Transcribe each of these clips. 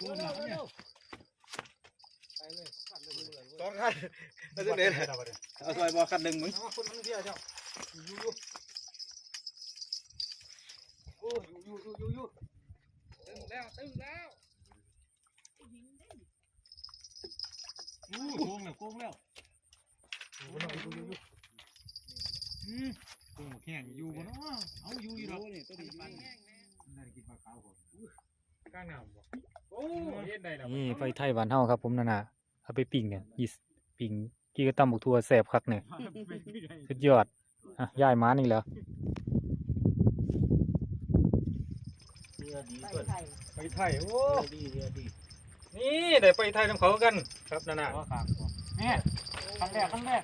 ตัวหนักเนี่ยสองคันแล้วจะเด็ดเอาซอยบอคันหนึ่งมึงคนมันเบี้ยเจ้าอยู่อยู่โอ้อยู่อยู่อยู่อยู่อยู่ตึงแล้วตึงแล้วอู้โกงแล้วโกงแล้วอยู่อยู่อยู่อยู่อืมโกงแข่งอยู่บ่เนาะเอาอยู่อยู่ดอกนี่ตัวนี้ปั นน่าจะกินปลาขาวก่อนก้างน้ำบ่โอ้เฮ็ดได้แล้วนี่ไฟไทยบ้านเฮาครับ ผมนั่นน่ะเอาไปปิ้งเนี่ยยีสปิ้งกี้ก็ตำบักทั่วแซ่บคักเนี่ยสุดยอดอะย้ายมานี่แหล้วไปไทย โอ้นี่ได้ไปไทยนํเขากันครับนั่นน่ะนี่ครั้งแรกครั้งแรก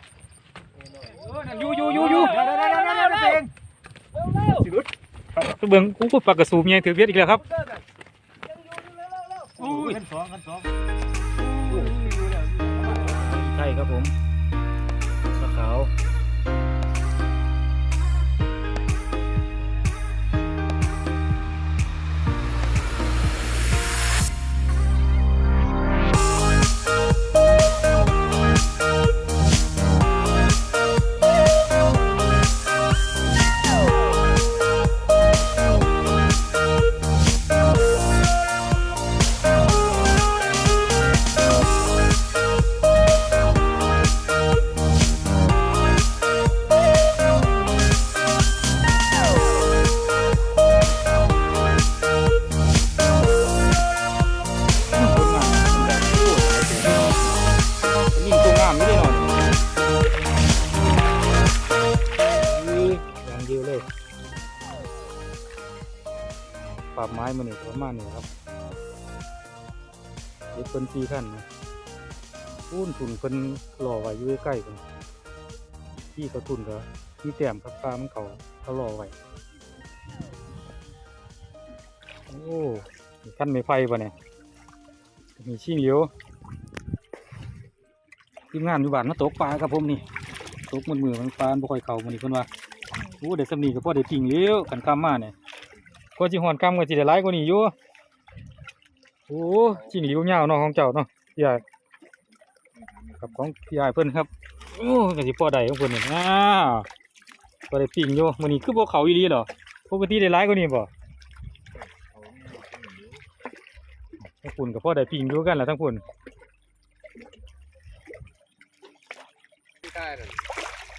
เออนั่นอยู่อยู่อยู่อยู่เดี๋ยวเดี๋ยวเดี๋ยวเดี๋ยวเดี๋ยวเองไปเบิ่งอู้ปลากระสูบใหญ่ถือเบ็ดอีกแล้วครับอู้ยขั้นสองขั้นสองไทยครับผมปลาขาว เป็นสี่ขั้นนะพูนทุนเพิ่นหล่อไว้อยู่ใกล้ๆกันที่เขาทุนก็ที่แต้มครับปลามันเขาเขาหล่อไว้โอ้นี่ขั้นไม่ไฟป่ะเนี่ยมีชิงเหลียวทีมงานอยู่บ้านมาตกปลาครับผมนี่ตกมันมือมันปลาบ่ค่อยเข้ามันนี่เพิ่นว่าโอ้ได้สำนีก็พอได้ปิ่งเลี้ยวกันกำมมาเนี่ยก็สิหอนกำก็สิได้หลายกว่านี้อยู่ โอ้ชิงหลียวยาวเนาะของเจ้าเนาะพี่ใหญ่ครับของพี่ใหญ่เพิ่นครับโอ้ก็สิพ่อได้ของเพิ่นนี่อ้าวพอได้ปิ่งอยู่มื้อนี้คือบ่เขาอีหลีเหรอปกติได้หลายกว่านี้บ่ทั้งปุ่นกับพ่อได้ปิงอยู่กันแหล้วทั้งปุ่น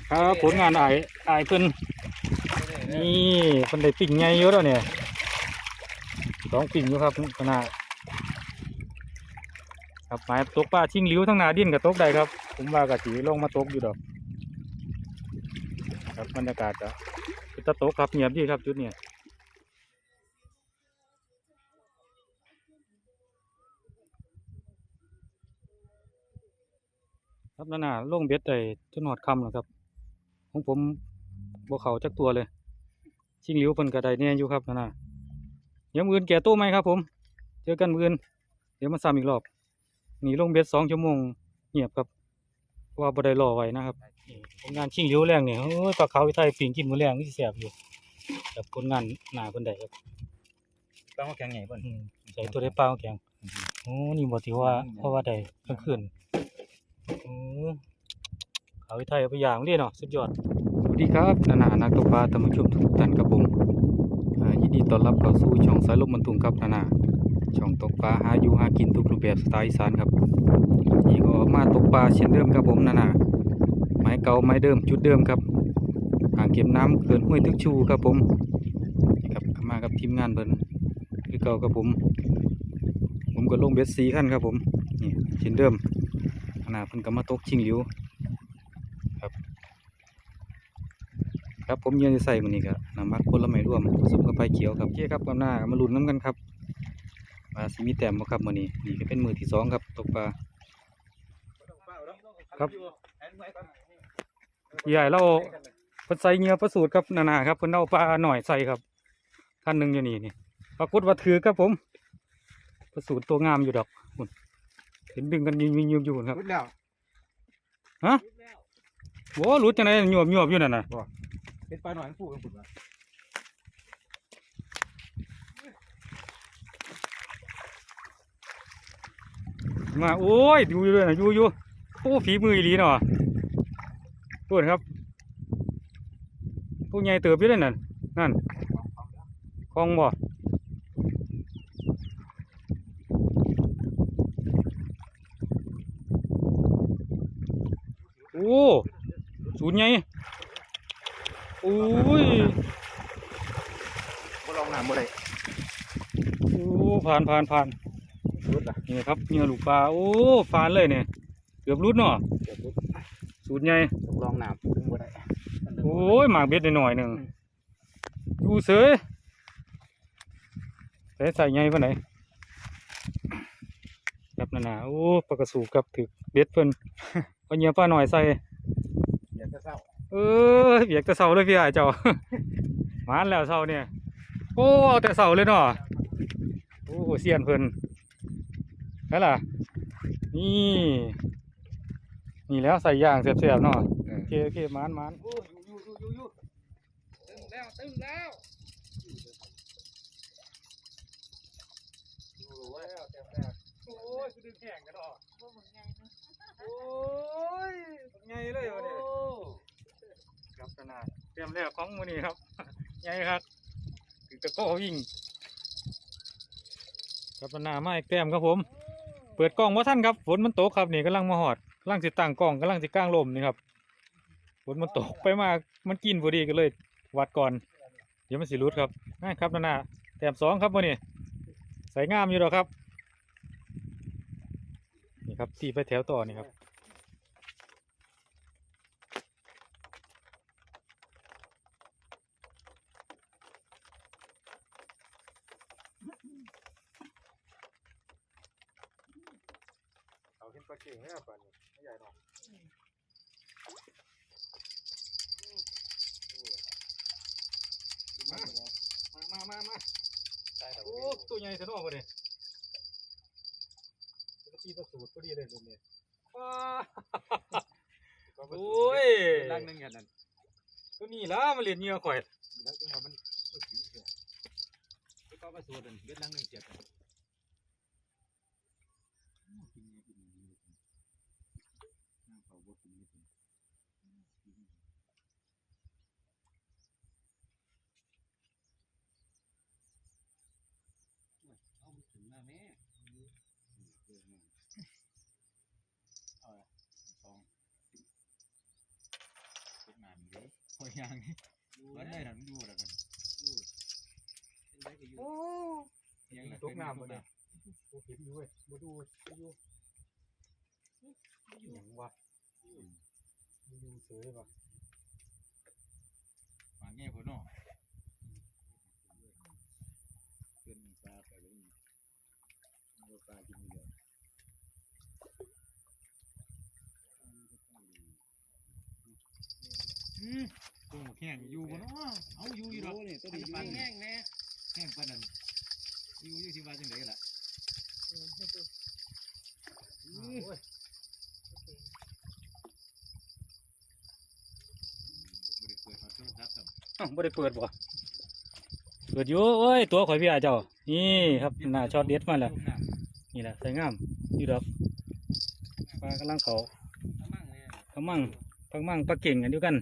ครับผลงานอายอายเพิ่นนี่เพิ่นได้ปิ่งใหญ่เยอะแล้วเนี่ยสองปิ่งอยู่ครับขนาด ครับหมายตกปลาชิงหลิ้วทั้งนาดินกับตกได้ครับ ผมว่ากะสีลงมาตกอยู่ดอก ครับบรรยากาศก็คือตะตกครับเงียบดีครับจุดเนี้ยครับนั่นน่ะลงเบ็ดได้จนหอดคำแล้วครับของผมบ่เขาจักตัวเลย ชิงหลิวเพิ่นก็ได้แน่อยู่ครับนั่นน่ะเดี๋ยวมืออื่นแก่ตู้ไหมครับผม เจอกันมืออื่นเดี๋ยวมาซ้ำอีกรอบ นี่ลงเบ็ดสองชั่วโมงเงียบครับเพราะว่าบ่ได้รอไว้นะครับนี่ผลงานชิงหลิวแรงเนี่ยโอ้ยปลาขาวอีไทยปิ่งกินมื้อแรงนี่สิแซ่บอยู่กับผลงานหน้าเพิ่นได้ครับปลาแข็งใหญ่เพิ่นอืมใส่ตัวได้ปลาแข็งโอ้นี่บ่ถือว่าเพราะว่าได้กลางคืนโอ้เขาไทยเอาไปอย่างนี่เนาะสุดยอดสวัสดีครับนานานักตกปลาท่านผู้ชมทุกท่านครับผมอ่ายินดีต้อนรับเข้าสู่ช่องสายลมบรรทุงครับนานา ช่องตกปลาหาอยู่หากินทุกรูปแบบสไตล์อีสานครับนี่ก็มาตกปลาเช่นเดิมครับผมนานาไม้เก่าไม้เดิมจุดเดิมครับอ่างเก็บน้ำเกินห้วยทึกชูครับผมนี่ครับมากับทีมงานเพิ่นคือเก่าครับผม ผมก็ลงเบ็ดสีขั้นครับผมนี่เช่นเดิมขนาดเพิ่นก็มาตกชิงหลิวครับครับผมยืนใส่มันนี่ก็น้ำมักผลไม้ร่วมผสมกับไฟเขียวครับโอเคครับกับหน้ามาลุ้นน้ำกันครับ สิมีแต้มบ่ครับมื้อนี้นี่ก็เป็นมือที่สองครับตกปลาครับใหญ่เราเพิ่นใส่เหงื่อประสูตรครับนานาครับเพิ่นเอาปลาหน่อยใส่ครับคันหนึงอยู่นี่นี่ปรากฏว่าถือครับผมประสูตรตัวงามอยู่ดอกพุ่นเห็นดึงกันยิงยิงอยู่พุ่นครับรุดแล้วโอ้หลุดจังไดหยวบหยวบอยู่นั่นน่ะเป็นปลาหน่อยผู้กันผุดมา มาโอ้ยดูอยู่เลยนะอยู่อยู่โอ้ฝีมืออีหลีเนาะพูดครับพวกใหญ่เติบอยู่เลยนั่นนั่นคลองบ่โอ้สูนใหญ่โอ้ยบ่ลองน้ำบ่ได้โอ้ผ่านผ่านผ่านรุดล่ะ นี่นะครับเหงื่อลูกปลาโอ้ฟานเลยเนี่ยเกือบรุดเนาะเดี๋ยวรุดสูตรใหญ่ต้องลองน้ำถึงบ่ได้โอ้ยหมากเบ็ดหน่อยๆหนึ่งอยู่เสยใส่ใส่ใหญ่ปานไหนครับนั่นน่ะโอ้ปลากระสูบกับถึกเบ็ดเพิ่นเอาเหยียบปลาหน่อยใส่อยากจะเศร้าเออเบียกแต่เสาเลยพี่อ้ายเจ้ามาอันแล้วเสาเนี่ยโอ้เอาแต่เสาเลยเนาะโอ้เสียนเพิ่น นั่นล่ะ นี่ นี่แล้วใส่ย่างเสียบๆเนาะโอเคโอเคมานมานโอ้อยู่อยู่อยู่อยู่ตึงแล้วตึงแล้วอยู่แล้วเต็มแล้วโอ้ยคือดึงแข่งกันออกโอ้ยไงเลยวะเนี่ยครับขนาดเตรียมแล้วของมือนี้ครับไงครับถึงตะโก้วิ่งครับหน้ามาอีกแต้มครับผมเปิดกล้องว่าท่านครับฝนมันตกครับนี่กำลังมาหอดกำลังสิตั้งกล้องกำลังสิก้างลมนี่ครับฝนมันตกไปมากมันกินพอดีก็เลย วัดก่อน เดี๋ยวมันสิรุดครับนะครับหน้าแถมสองครับวันนี้ใส่งามอยู่หรอครับ นี่ครับตีไปแถวต่อนี่ครับ เอาขึ้นปลาเก่งแล้วป่านนี้ไม่ใหญ่หรอก มามามามา ได้แต่ โอ้ตัวใหญ่ซะเนอกเลยตีตัวสูตรพอดีเลยลุงเนี่ยว้าโอ้ย ลังนึงอย่างนั้น ตัวนี้ละมาเรียนเหงื่อข่อย แล้วจังหวะมันก็ถือเสีย แล้วก็มาสูดเบ็ดลังนึงเจ็บกันน้ำเขาบดกินนิดนึง เอาถึงมาแม่เอาละสองเป็นนานเลยพอยังนี่วันได้หลังดูแล้วกันโอ้ยัง ตก น้ำบ่เนี่ยโอ้เห็นอยู่เว้ยมาดูอยู่อย่างวะอยู่เสยว่ะมาแง่พอน้อเป็นปลาไปเลยปลากินเดียวอืมกุ้งแข็งอยู่บ่เนาะเอาอยู่อยู่ดอกนี่ตัวนี้ปลาแง่งแน่แข็งปานนั้น อยู่ยู่สิว่าจังไดล่ะโอ้ยบ่ได้เปิดฮอตโต้ครับซ้อ้าวบ่ได้เปิดบ่เปิดอยู่โอ้ย ตัวข่อยพี่อาเจ้า นี่ครับหน้าช็อตเด็ดมาแล้ว น้ำนี่แหละใส่งามอยู่ดอกปลากำลังเขามั่งเลยปลามั่งปลามั่งปลาเก่งกันเดียวกัน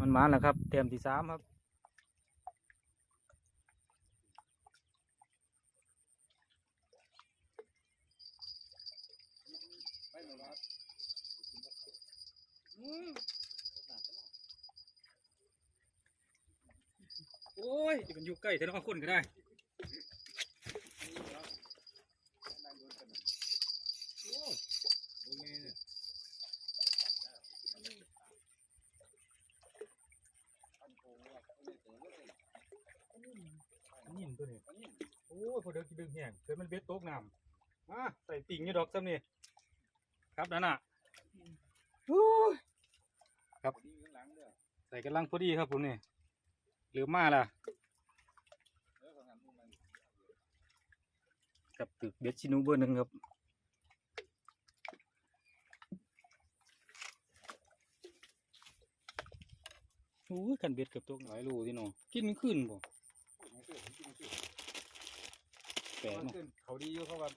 มันมาแล้วครับ เต็มที่สามครับ โอ้ยจะมันอยู่ใกล้แต่ละคนก็ได้นี่ตัวนี้โอ้ยพอเดินกินดึงแห้งเดี๋ยวมันเบ็ดตกน้ำมาใส่ติ่งนี่ดอกซ้ำนี่ครับนั่นน่ะโอ้ยครับใส่กำลังพอดีครับผมนี่เหลือมาละกับตึกเบ็ดชินูเบอร์หนึ่งครับโอ้ยกันเบ็ดกับตกหลายรูที่น้องกินมันขึ้นบ่แปลกเนาะขึ้นเขาดีอยู่เข้ามา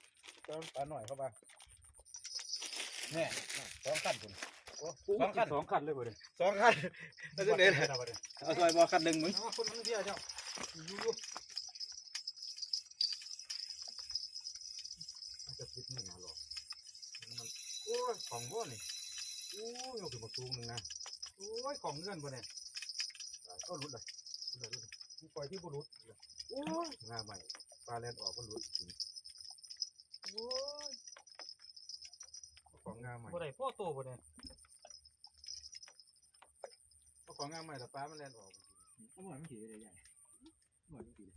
เติมปลาหน่อยเข้ามาแน่สองขั้นคุณ สองขั้นสองคันเลยบ่เด้สองขั้นแล้วจะเดินเอาซอยบอขั้นหนึ่งมึงเอาคนมันเที่ยวเจ้าอยู่อยู่จะพิษไม่นาหรอกมันโอ้ยของบ่นี่โอ้ยเอาขึ้นมาสูงหนึ่งนะโอ้ยของเงื่อนบ่เนี่ยก็รุดเลยรุดเลยรุดเลยกูปล่อยที่บ่รุดโอ้ยงาใหม่ปลาแลนออกบ่รุดจริงโอ้ยของงาใหม่บ่ได้พ่อโตบ่เด้เอา ของงาใหม่แต่ปลามันแลนออกเอาหมอนมันขี่ได้ใหญ่หมอนมันขี่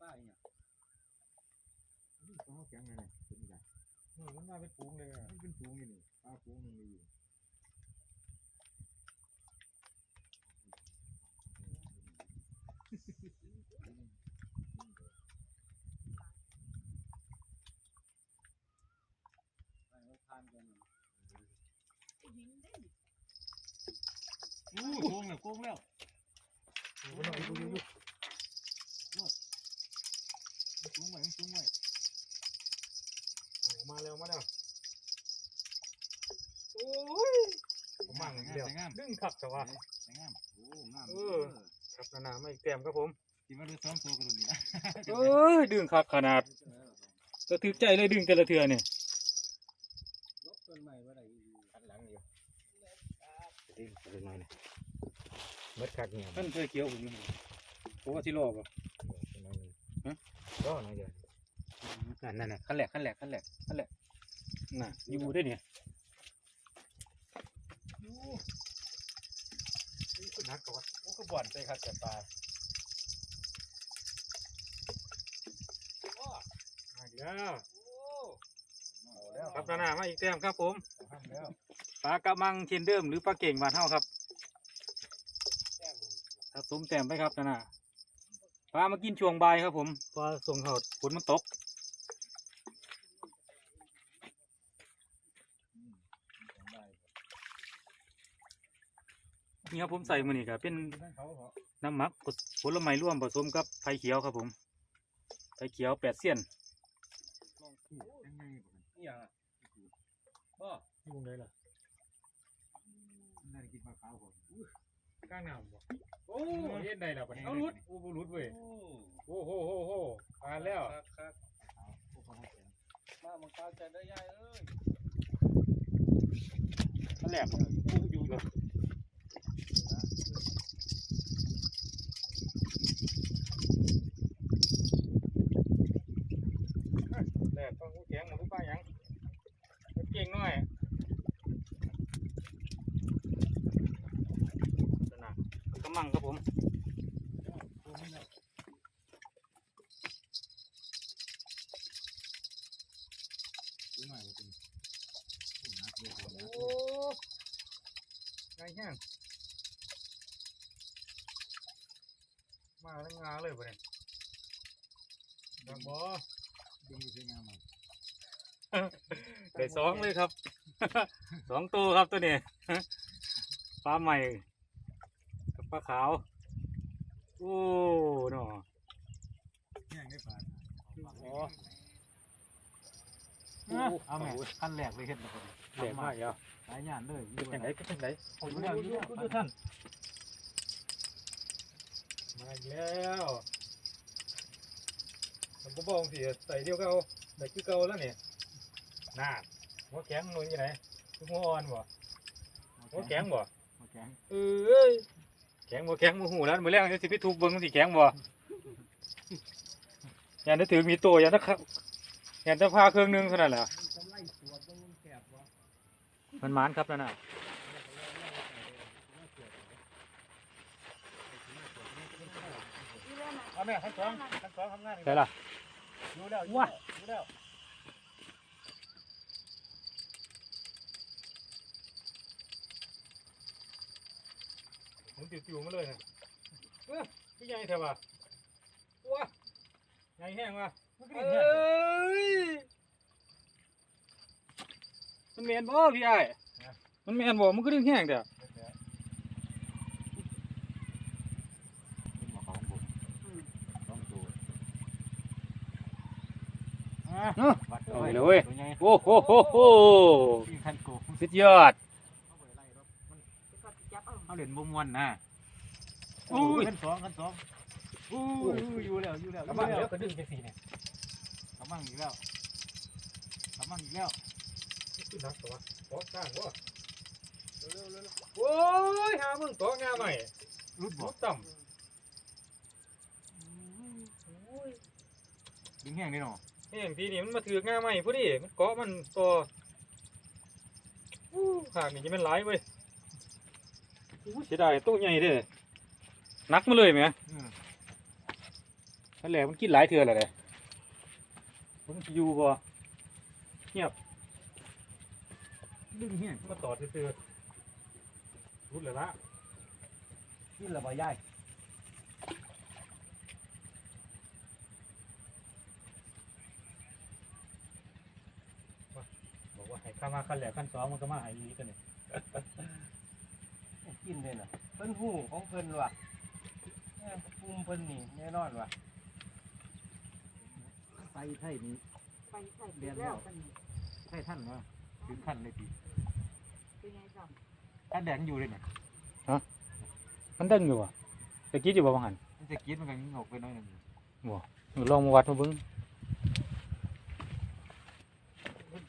ป้าเนี่ยต้องเอาแข็งไงเนี่ยเป็นใหญ่มันมาเป็นปูงเลยอะมันเป็นฟูงอยู่นี่ปลาฟูงหนึงอยู่ อู้โกง แล้วโกงแล้วโกงแล้วโกงแล้วสูงไว้สูงไว้มาแล้วมาแล้วโอ้ยผมมั่งงามเดียวงามดึงคักแต่ว่างามโอ้งามเออครับนานาไม่แต้มครับผมที่มาดูซ้อมตัวกันดูนี่นะเอ้ยดึงคักขนาดสะทึกใจเลยดึงแต่ละเทื่อนี่ลบต้นใหม่ว่าไรขันหลังอยู่ดิ้งไปหน่อยนี่เม็ดคักเนี่ยมันเคยเกี่ยวผมอยู่โอ้ว่าสิรอบ่ฮะก็หน่อยเดียวนั่นนั่นขั้นแรกขั้นแรกขั้นแรกขั้นแรกน่ะอยู่ได้เนี่ยขึ้นนักกับว่าโอ้ก็บ่อนใจครับแต่ปลามาอีกแล้วเอาแล้วครับนานามาอีกแต้มครับผมทำแล้วปลากระมังเคนเดิมหรือปลาเก่งบานเฮาครับ สะสมแต้มไปครับนานาปลามากินช่วงบ่ายครับ ผมปลาส่งเขาฝนมันตกนี่ครับผมใส่มือนี่ครับเป็นนั่นเขาเหรอน้ำหมักผลไม้ร่วมผสมกับไผ่เขียวครับผมไผ่เขียวแปดเสี้ยนยังไงนี่อย่างอะก็นี่วงได้ล่ะน่าจะกินปลาขาวผม ก้างน้ำบ่โอ้เฮ็ดได้แล้วบัดนี้เอารุดโอ้บ่รุดเว้ยโอ้โอ้โหโหโหผ่านแล้วครับครับพวกเขาแข็งมามังกรใจได้ยายเอ้ยนั่นแหละอยู่เลยแหลกฟังผู้แข็งมาผู้ป้าหยังเก่งหน่อยสนามกำ มังครับผมโกงแล้วดูหน่อยว่าเป็นโอ้นักเลยโอ้ไงแห้งมาทั้งงาเลยปะเนี่ยดังบอดึงไปใช้งานมันได้สองเลยครับ สองตัวครับตัวนี้ปลาใหม่กับ ปลาขาว โอ้เนาะแห้งได้ปลาอ๋อเอาแม่ขั้นแรกเลยเห็ดนะครับแดงมากแล้วหลายอย่างเลยเป็นยังไงเป็นยังไงผมดูแล้วดูดูท่าน มาอีกแล้วมันบ่บอกสิใส่เดียวเก่าใส่คือเก่าแล้วเนี่ยน่าหัวแข็งหนุ่ยยังไงคือหัวอ่อนบ่หัวแข็งบ่หัวแข็งเอ้ยแข็งบ่แข็งบ่หูแล้วมื้อแรกจะสิไปทุบเบิ่งมันสิแข็งบ่ยันได้ถือมีโตยันตะครับยันตะพาเครื่องหนึงเท่านั้นแหละจะไล่ตัวต้องแคบวะมันหมานครับนั่นน่ะเอาแม่ทั้งสองทั้งสองทำงานใช่ล่ะรู้แล้วว้า จิ๋วๆมาเลยฮะเออพี่ใหญ่เถอะวะว้าใหญ่แห้งวะมันกะห้งเอ้ยมันแมนบ่พี่ใหญ่มันแมนบ่มันก็ะดิ่งแห้งเถอะเนาะไปเลยโอ้โหสุดยอด บ่มวนนะอุ้ยขั้นสองขั้นสองอุ้ยอยู่แล้วอยู่แล้วอยู่กระบังแล้แล้ววก็ดึงจังซี่เนี่ยกระมังอีกแล้วกระมังอีกแล้วขึ้นนักตัวขอสร้างวะโอ้ยหามึงตัวงาใหม่รุดบ่รุดต่ดึงแห้งนี่เนาะำนี่อย่างทีนี้มันมาถือกงาใหม่พอดีมันเกาะมันตัวอู้หากนี่จะเป็นหลายเว้ย อู้เสียดายตัวใหญ่เด้อนักมาเลยไหมอืม นั่นแหละมันกินหลายเทื่อแล้วเลยผมสิอยู่บ่ดึงแห้งมาตอดซื่อๆรุดเลยละกินแล้วบ่ยายบอกว่าให้ข้ามาขั้นแรกขั้นสองมันก็มาให้อีกกันนี่ กินเลยน่ะเพิ่นหูของเพิ่นว่ะแม่ภูมิเพิ่นนี่แน่นอนว่ะไปไทยนี่ไปใส่เแล้วกันไทยท่านเนาะถึงขั้นเลยทีเป็นไงจ้ะท่านแดงอยู่เลยเนี่ยมันดังอยู่บ่ตะกี้อยู่บ่บางหันมันจะกินมันก็งอกไปหน้อยหนึงหนูลองมาวัดมาเบิ่ง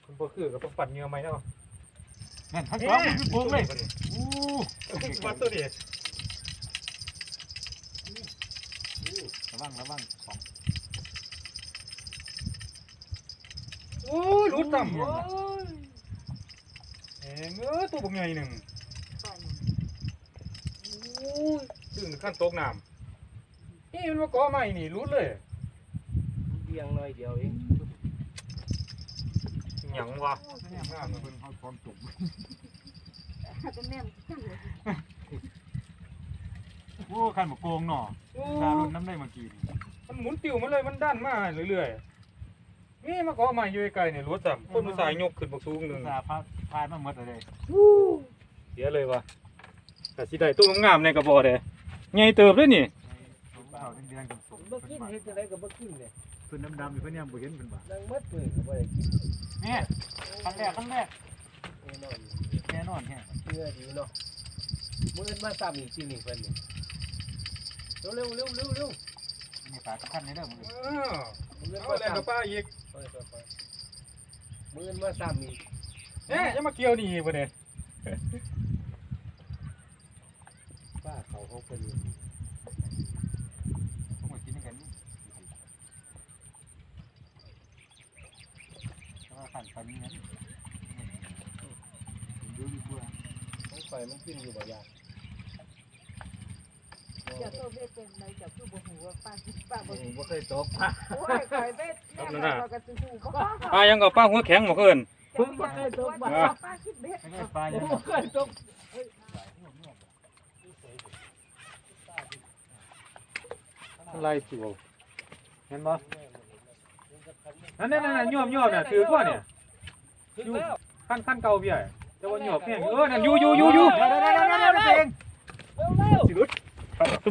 คุณพ่อคือกับต้องปั่นเหงือไหมเนาะ นั่นขั้นสองมันคือโกงเลยอู้วัดตัวนี้ระวังระวังของโอ้ยรุดต่ำโอ้ยเอ็งเออตัวบกใหญ่หนึ่งไปโอ้ยดึงขั้นตกน้ำนี่มันมาเกาะใหม่นี่รุดเลยเบียงหน่อยเดียวเอง หยังวะเนี่ยมันเพิ่นเขาพร้อมจบจะแน่นจังเลยโอ้ขั้นบ่โกงเนาะโอ้ถ้ารุ่นน้ำได้เมื่อกี้นี่มันหมุนติวมันเลยมันดันมาเรื่อยๆนี่มาเกาะใหม่อยู่ไกลๆเนี่ยรุดต่ำคนมันสายยกขึ้นบกสูงหนึ่งสาพาพายมาหมดเลยเสียเลยว่ะแต่สิได้ตัวงามๆในกระบอกเด้ใหญ่เติบเลยนี่เขาเดือนกันสมบ่กินเฮ็ดจังไดก็บ่กินเลย เพิ่นดำๆอยู่เพิ่นยังบ่เห็นเพิ่นบ่านั่งมัดมือก็บ่ได้กินเนี่ยขั้นแรกขั้นแรกแน่นอนแน่นอนแท้เชื่อดีเนาะมื้ออื่นมาซ้ำอีกทีนี่เพิ่นนี่เร็วๆเร็วๆเร็วๆเร็วนี่ปลาขั้นในเด้อมึงอ้าวมื้ออื่นเอามาแล่นซ้ำกับป้าอีกไปไปมื้ออื่นมาซ้ำอีกเอ๊ะยังมาเกี่ยวนี่อีกบ่เนี่ยป้าเขาของเพิ่นนี่ ผมก็กินกันแต่ว่าขั้นตอนนี้นั้นดูดีกว่าของข่อยมันกินอยู่บ่ยากเดี๋ยวตัวเบ็ดเป็นไรจะคือบ่หูว่าป้าคิดป้าบ่บ่เคยตกป้าโอ้ยคอยเบ็ดแม่เราก็จะหูบ่ปลายังก็ปลาหัวแข็งบ่เกินผมบ่เคยตกป้าป้าคิดเบ็ดไม่ได้ปลายังบ่เคยตกอะไรสิบ่เห็นบ่นั่นนั่นๆๆยอมๆน่ะถือบ่เนี่ย ถึงแล้วขั้นขั้นเก่าพี่ใหญ่แต่ว่ายอมแห้งเออนั่นอยู่อยู่อยู่อยู่เดี๋ยวเดี๋ยวเดี๋ยวเดี๋ยวเดี๋ยวเองเร็วสิรุด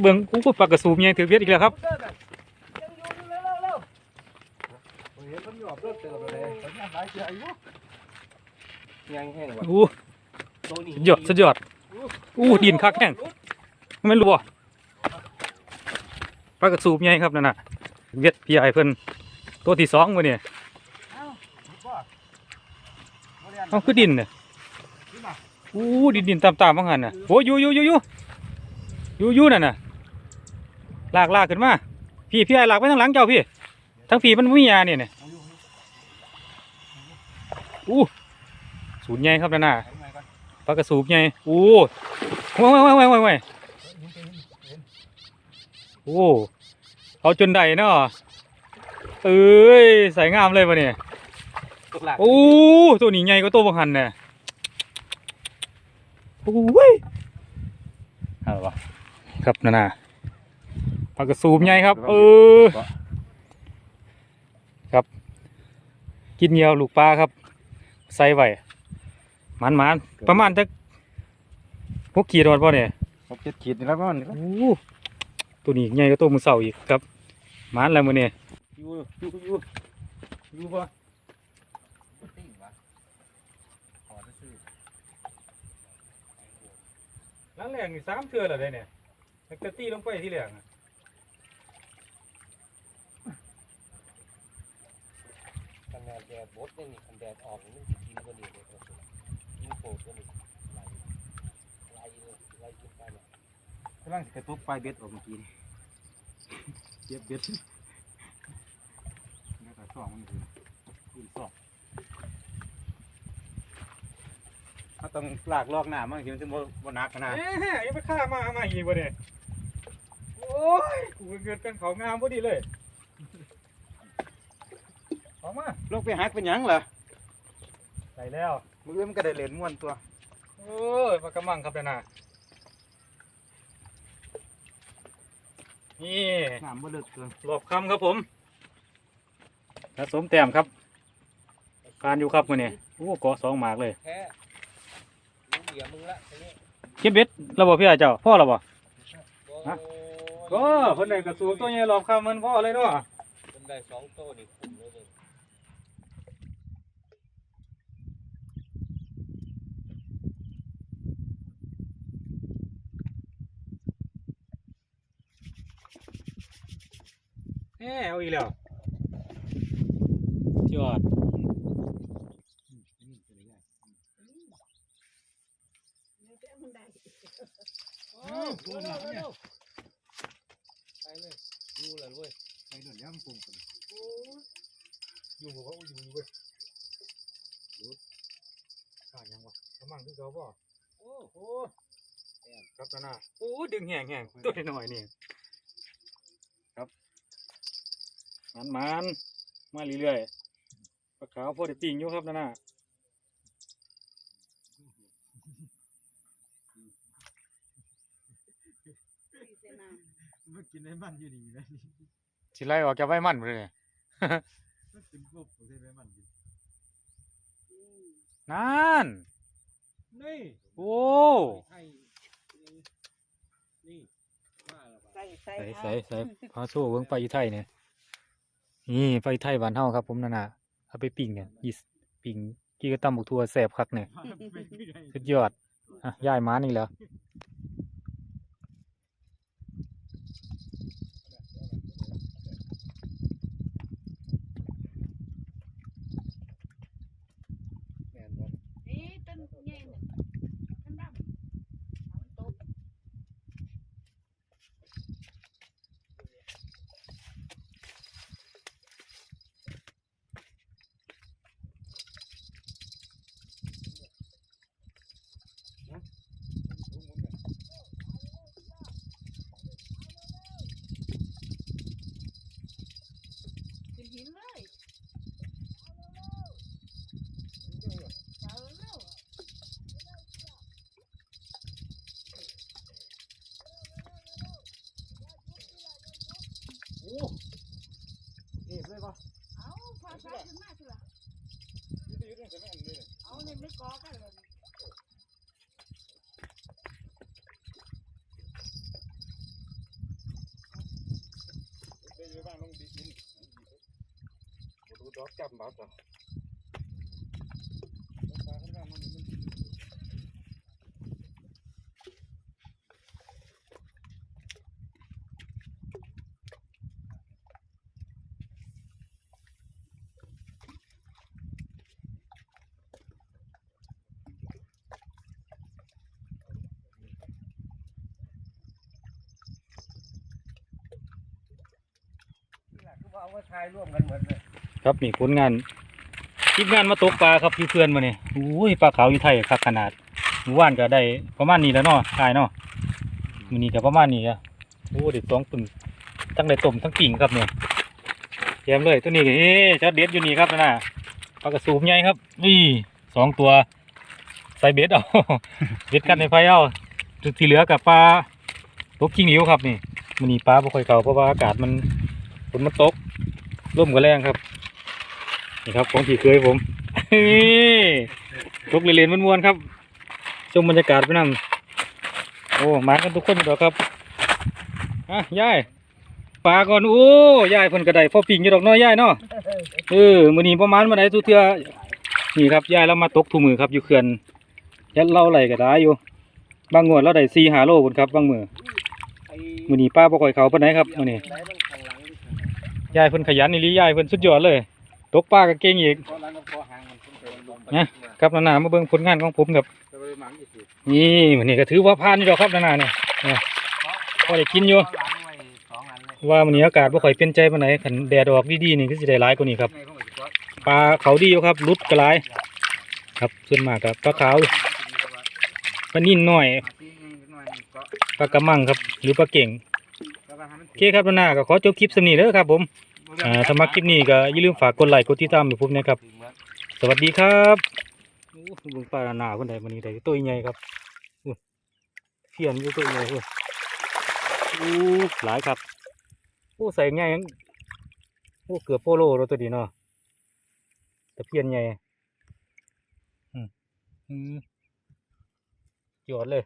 เบิ่งอู้ปลากระสูบใหญ่ถือเบ็ดอีกแล้วครับๆเดินน่ะยังอยู่อยู่เร็วๆเร็วๆผมเห็นมันหยอบรถเติบเลยผมยังหลายเสืออยู่ยังแห้งว่ะอู้ตัวนี้สุดยอดสุดยอดอู้ดินคักแห้งไม่รู้บ่ปลากระสูบใหญ่ครับนั่นน่ะเบ็ดพี่ใหญ่เพิ่นตัวที่สองมื้อนี่เอ้าบ่บ่ เรียนเอ้าคือดินเนี่ยอู้ดินดินตามๆว่างั้นน่ะโอ้อยู่อยู่อยู่อยู่อยู่อยู่นั่นน่ะลากลากขึ้นมา พี่พี่ใหญ่ลากไปทางหลังเจ้าพี่ทั้งพี่มันบ่มียาเนี่ยเนี่ยอู้สูนใหญ่ครับนั่นน่ะเอาไงก่อนปลากระสูบใหญ่โอ้ว้ายว้ายว้ายว้ายว้ายโอ้เอาจนได้เนาะเอ้ยใส่งามเลยปะเนี่ย ตกหลักโอ้ตัวนี้ใหญ่กว่าตัวบังหันเนี่ยโอ้ยเอาวะครับนั่นน่ะปลากระสูบใหญ่ครับ เออ ครับ กินเหยียวลูกปลาครับ ใส่ไว้มันมันๆประมาณจักพวกขีดรอดป่ะเนี่ยหกเจ็ดขีดนี่แล้วก็มันโอ้ตัวนี้ใหญ่กว่าตัวมือเสาอีกครับมันแล้วมือเนี่ยอยู่อยู่อยู่อยู่ป่ะ รั้งแรกนี่สามเทื่อแล้วได้เนี่ยตั้งแต่ตีลงไปที่แรกน่ะขนาดแดดบดนี่คันแดดออกนี่มันสิกินก็ดีเลยครับกินโคตรก็นี่ไล่ไล่เลยไล่กินไปเนี่ยกำลังสิกระตุกปลายเบ็ดออกเมื่อกี้นี่ เจ็บเบ็ดแล้วก็สองมันคือคืนสอง เขาต้องลากลอกหน้ามันถึงจะบ่บ่หนักขนาดเอ๊ะยังไปฆ่ามามาอีกบ่เนี่ยโอ้ยกูก็เกิดเป็นเขางามพอดีเลยออกมาลงไปหักเป็นหยังเหรอใส่แล้วมือมันก็ได้เล่นม่วนตัวโอ้ยปลากระมังครับเด้อน่ะนี่น้ำบ่เลิกเกินรอบคำครับผมสะสมแต้มครับการอยู่ครับมื้อนี้โอ้เกาะสองหมากเลย แพ้ มึงเบียมึงละทีนี้เก็บเบ็ดเราบ่พี่อาเจ้าพ่อเราบ่ฮะก็เพิ่นได้กระสูบตัวใหญ่รอบคำมันพ่อเลยเนาะเป็นได้สองโต้นี่คุ้มเลยเลยแหมเอาอีกแล้วยอด โอ้โหเร็วเร็วไปเลยดูเลยเว้ยไปเดินย่ำปรุงกันอยู่บ่ว่าอยู่เว้ยรูดข้ายังวะกระมังคือเขาบ่โอ้โอ้ครับนานาโอ้ดึงแหงแหงตัวหน้อยนี่ครับมันมันมาเรื่อยๆปลาขาวพอได้ปิ้งอยู่ครับนานา มันกินได้มันอยู่นี่นะสิไล่ออกจากใบมันเลยมันเป็นกบของได้มันอยู่นั่น นี่โอ้ไทยนี่มาแล้วปะใส่ใส่ใส่ใส่ใส่พาโซ่เบิ่งไปลาอีไทยเนี่ยนี่ไปลาอีไทยบ้านเฮาครับ ผมนานาเอาไปปิ้งเนี่ยยีสปิ้งกี่กระตำบักทั่วแซ่บคักเนี่ยพาไปเรื่อยสุดยอดอะย้ายม้านี่แล้ว แม่นบ่ นี่ต้นใหญ่เนี่ยต้นดำเอาโต๊ะ ขึ้นหินเลยเอาเร็ว โอ้เอ๊ะเลยบ่ เอา พาสายขึ้นมาสิล่ะนี่ไปอยู่ตรงไหนมันเลยเอาในไม่กอกันเลยไปอยู่บ้านลงดินบ่ดูดอกจับบ่ต่อปลาข้างล่างมันมัน นี่แหละคือว่า เอาไว้ทายร่วมกันเหมือนเลยครับนี่ผลงานทีมงานมาตกปลาครับพี่เพื่อนมาเนี่ยโอ้ยปลาขาวอยู่ไทยครับขนาดหมู่บ้านก็ได้ประมาณนี้แล้วเนาะตายเนาะมื้อนี้ก็ประมาณนี้อะโอ้เด็ดสองปึ่งทั้งได้ต้มทั้งปิ่งครับเนี่ยแยมเลยตัวนี้เอ๊ะชัดเด็ดอยู่นี่ครับนะปลากระสูบใหญ่ครับ นี่สองตัวใส่เบ็ดเอาเบ็ดกันในไฟเอาสุดที่เหลือกับปลาตกกิ้งหิวครับนี่มื้อนี้ปลาบ่ค่อยเข้าเพราะว่าอากาศมันฝนมันตก ลมก็แรงครับ นี่ครับของที่เคยผมตกเรียนม้วนๆครับชมบรรยากาศไปนั่งโอ้มากันทุกคนอยู่ดอกครับอะยายปลาก่อนโอ้ยายเพิ่นกระไดพอปิงอยู่ดอกน้อยยายเนาะเออมื้อนี้ประมาณมื้อใดทุเทื่อนี่ครับยายเรามาตกทุกมือครับ อยู่เขื่อนยัดเล่าไหลก็ได้อยู่ บางงวดเราได้4 5โลพุ่นครับ บางมื้อมื้อนี้ป้าบ่ค่อยเข้าปานใดครับมื้อนี้ ยายเพิ่นขยันอีหลียายเพิ่นสุดยอดเลย ตกปลาก็เก่งอีกเพราะหลังกับคอหางมันขึ้นไปลงนะครับนานามาเบิ่งผลงานของผมครับจะไปหมังอีกทีนี่มื้อนี้ก็ถือว่าผ่านอยู่ดอกครับนานาเนี่ยนะพอได้กินอยู่ข้างหลังไว้สองอันเลยว่ามื้อนี้อากาศบ่ค่อยเป็นใจปานใดคันแดดออกดีๆนี่คือสิได้หลายกว่านี้ครับปลาเขาดีอยู่ครับรุดก็หลายครับส่วนมากครับปลาขาวปลานิ่นหน่อยปลากระมังครับ หรือปลาเก่ง โอเคครับนานาก็ขอจบคลิปสำนี้เด้อครับผมอ่าถ้ามักคลิปนี้ก็อย่าลืมฝากกดไลค์กดติดตามให้ผมนะครับถึงว่าสวัสดีครับโอ้เบิ่งปลานานาคนใดมื้อนี้ได้ตัวใหญ่ครับอู้เพียนอยู่ตัวใหญ่เว้ยอู้หลายครับโอ้ใส่ใหญ่ยังโอ้เกือบโปโลแล้วตัวนี้เนาะตะเพียนใหญ่อืมอืมยอดเลย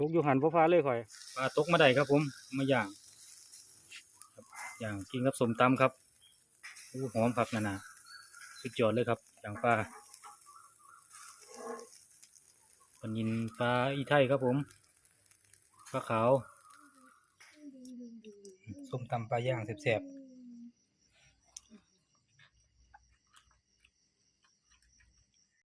ตกอยู่หันพ่อฟ้าเลยข่อยปลาตกมาได้ครับ ผมมาย่างครับย่างกินกับสมตำครับอู้หอมผักนานาสุดยอดเลยครับย่างปลาปลานินปลาอีไทยครับผมปลาขาวส้มตำปลาย่างแซ่บๆ